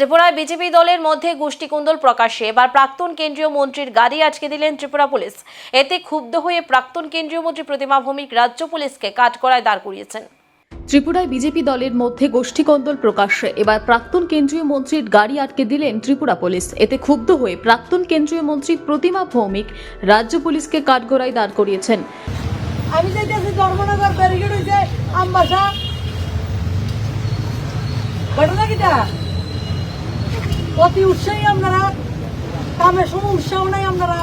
ত্রিপুরায় বিজেপি দলের মধ্যে গোষ্ঠীকুন্দল প্রকাশে এবার প্রাক্তন কেন্দ্রীয় মন্ত্রীর গাড়ি আটকে দিলেন ত্রিপুরা পুলিশ। এতে ক্ষুব্ধ হয়ে প্রাক্তন কেন্দ্রীয় মন্ত্রী প্রতিমা ভৌমিক রাজ্য পুলিশকে কাঠগড়ায় দাঁড় করিয়েছেন। ত্রিপুরায় বিজেপি দলের মধ্যে গোষ্ঠীকন্দল প্রকাশ্যে। এবার প্রাক্তন কেন্দ্রীয় মন্ত্রীর গাড়ি আটকে দিলেন ত্রিপুরা পুলিশ। এতে ক্ষুব্ধ হয়ে প্রাক্তন কেন্দ্রীয় মন্ত্রী প্রতিমা ভৌমিক রাজ্য পুলিশকে কাঠগড়ায় দাঁড় করিয়েছেন। আমি যাইতেছি ধর্মনগর ব্যারিকেড হয়েছে আমবাসা। ঘটনা কিটা? অতি উৎসাহী আপনারা কামের সময় উৎসাহ নাই আপনারা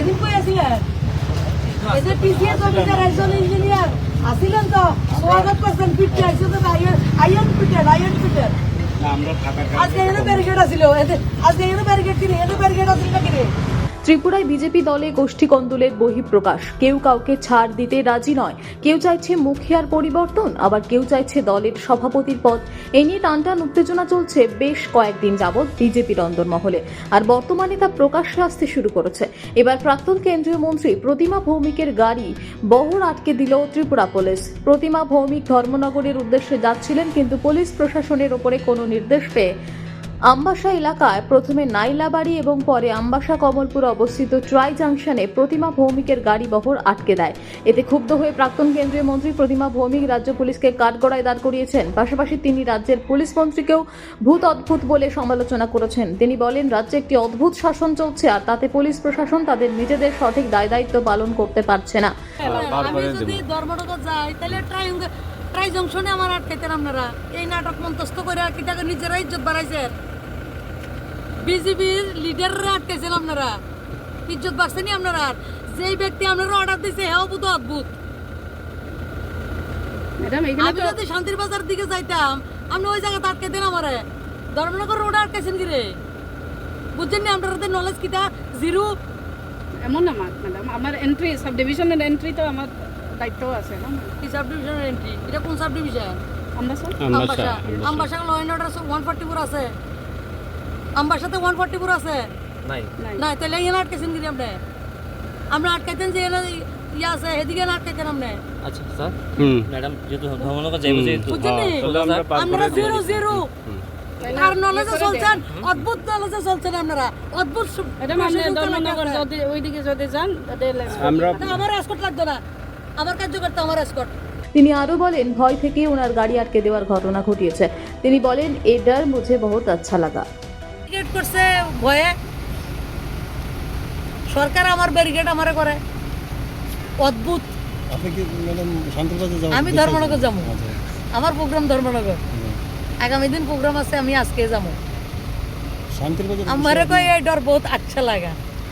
এদিন কই আছিলেন? এই যে পিসিএস অফিসার একজন ইঞ্জিনিয়ার আসিলেন তো? স্বাগত করছেন পিটে আইসে তো আইয়ন আইয়ন পিটেন আইয়ন পিটেন আজকে এখানে ব্যারিকেড আছিল এতে- আজকে এখানে ব্যারিকেড কিনে এখানে ব্যারিকেড আছিল না কিনে ত্রিপুরায় বিজেপি দলে গোষ্ঠীকন্দলের বহিঃপ্রকাশ। কেউ কাউকে ছাড় দিতে রাজি নয়। কেউ চাইছে মুখিয়ার পরিবর্তন, আবার কেউ চাইছে দলের সভাপতির পদ। এ নিয়ে টানটান উত্তেজনা চলছে বেশ কয়েকদিন যাবৎ বিজেপির অন্দরমহলে আর বর্তমানে তা প্রকাশ্যে আসতে শুরু করেছে। এবার প্রাক্তন কেন্দ্রীয় মন্ত্রী প্রতিমা ভৌমিকের গাড়ি বহর আটকে দিল ত্রিপুরা পুলিশ। প্রতিমা ভৌমিক ধর্মনগরের উদ্দেশ্যে যাচ্ছিলেন, কিন্তু পুলিশ প্রশাসনের ওপরে কোনো নির্দেশ পেয়ে আমবাসা এলাকায় প্রথমে নাইলাবাড়ি এবং পরে আমবাসা কমলপুর অবস্থিত ট্রাই জাংশনে প্রতিমা ভৌমিকের গাড়ি বহর আটকে দেয়। এতে ক্ষুব্ধ হয়ে প্রাক্তন কেন্দ্রীয় মন্ত্রী প্রতিমা ভৌমিক রাজ্য পুলিশকে কাঠগড়ায় দাঁড় করিয়েছেন। পাশাপাশি তিনি রাজ্যের পুলিশ মন্ত্রীকেও ভূত অদ্ভুত বলে সমালোচনা করেছেন। তিনি বলেন রাজ্যে একটি অদ্ভুত শাসন চলছে আর তাতে পুলিশ প্রশাসন তাদের নিজেদের সঠিক দায় দায়িত্ব পালন করতে পারছে না। আমি যদি ধর্মনগর যাই তাহলে ট্রাই জংশনে আমার আটকাইতেন আপনারা। এই নাটক মন্তস্থ করে কি তাকে নিজেরা ইজ্জত বাড়াইছেন বিজেপির লিডাররা আটকাইছেন আপনারা। ইজ্জত বাড়ছেনি আপনারা যেই ব্যক্তি আপনারা অর্ডার দিছে হ্যাঁ অদ্ভুত। অদ্ভুত আমি যদি শান্তির বাজার দিকে যাইতাম আপনি ওই জায়গাতে আটকাইতেন আমারে। ধর্মনগর রোড আটকাইছেন কি রে বুঝছেন না আপনাদের নলেজ কিটা? জিরো। এমন না ম্যাডাম আমার এন্ট্রি সাব ডিভিশনের এন্ট্রি তো আমার দায়িত্ব আছে না কি সাব ডিভিশনের এন্ট্রি এটা কোন সাব ডিভিশন আমরা sir Ambassa. Ambassa law and order one forty four সাথে ওয়ান ফর্টি ফোর আছে। নাই। তাহলে এখানে আটকেছেন কি আপনি আমরা আটকাইতেন যে এখানে ইয়ে আছে এদিকে আটকাইতেন আপনি আচ্ছা স্যার। ম্যাডাম যেহেতু ভ্রমণকে যাইব যেহেতু। বুঝছেন নি? তাহলে আমরা আমরা জিরো জিরো। আর নলেজে চলছেন অদ্ভুত নলেজে চলছেন আপনারা। অদ্ভুত সু- ম্যাডাম আপনি প্রশাসন ধর্মনগর চালাতে যদি ওইদিকে যদি যান তাহলে আমরা না, আমার এসকট লাগতো না। আমার কার্যকর্তা আমার এসকট তিনি আরও বলেন ভয় থেকে ওনার গাড়ি আটকে দেওয়ার ঘটনা ঘটিয়েছে। তিনি বলেন এ ডর মুঝে বহুত আচ্ছা লাগা। ব্যারিকেড করছে ভয়ে। সরকার আমার ব্যারিকেড আমারে করে। অদ্ভুত। আপনি কি ম্যাডাম শান্তিবাজার যাবেন? আমি ধর্মনগর যাব। আচ্ছা। আমার প্রোগ্রাম ধর্মনগর। আগামী দিন প্রোগ্রাম আছে আমি আজকে যাব। শান্তির বাজার আমারে কই এই ডর বহুত আচ্ছা লাগা।